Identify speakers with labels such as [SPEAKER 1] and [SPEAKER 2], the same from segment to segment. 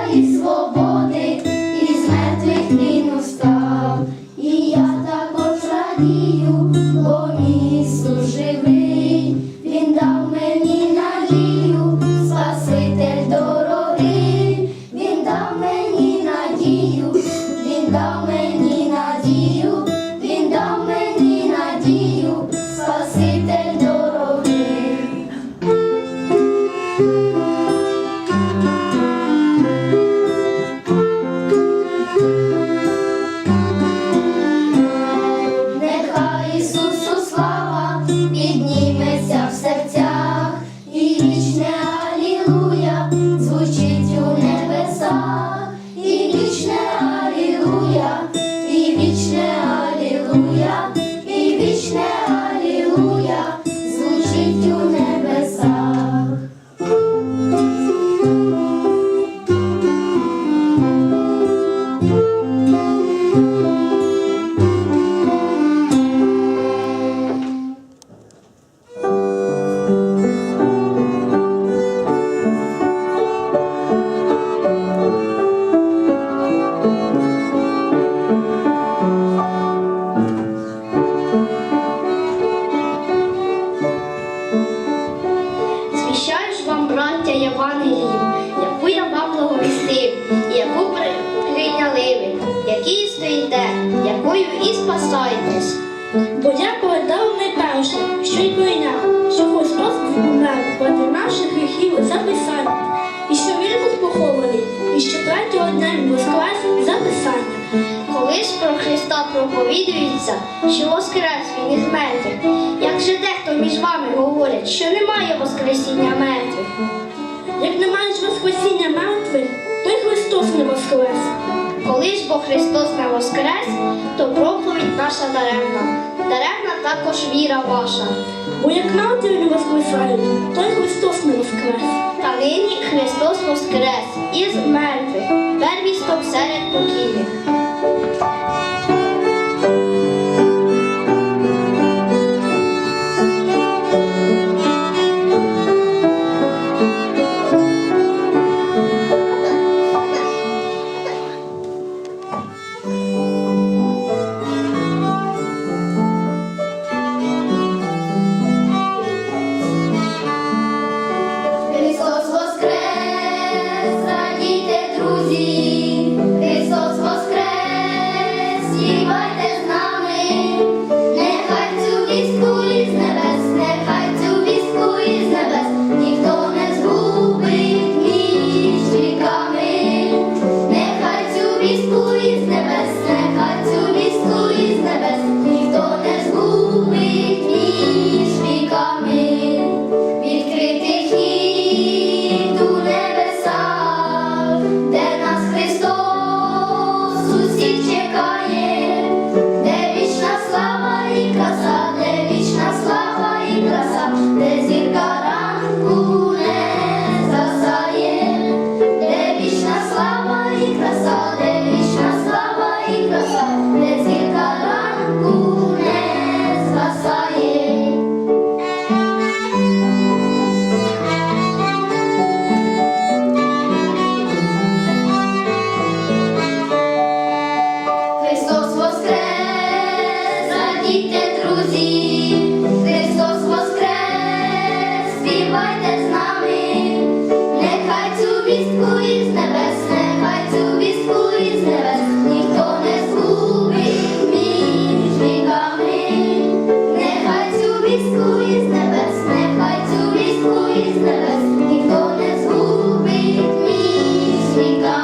[SPEAKER 1] Jesús. Krishna. їсти йде, якою і спасайтесь.
[SPEAKER 2] Бо як дав найперше, що й прийняв, що Христос помер, проти наших гріхів записання, і що він був похований, і що третього дня він воскрес записання.
[SPEAKER 1] Коли про Христа проповідується, що воскрес він із мертвих, як же дехто між вами говорить, що немає Воскресіння мертвих.
[SPEAKER 2] Як немає ж Воскресіння мертвих, то й Христос не воскрес.
[SPEAKER 1] Колись бо Христос не воскрес, то проповідь наша даремна, даремна також віра ваша.
[SPEAKER 2] Бо як матері не воскресають, то й Христос не воскрес.
[SPEAKER 1] Та нині Христос воскрес із мертвих, первісток серед покійних.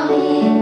[SPEAKER 3] me.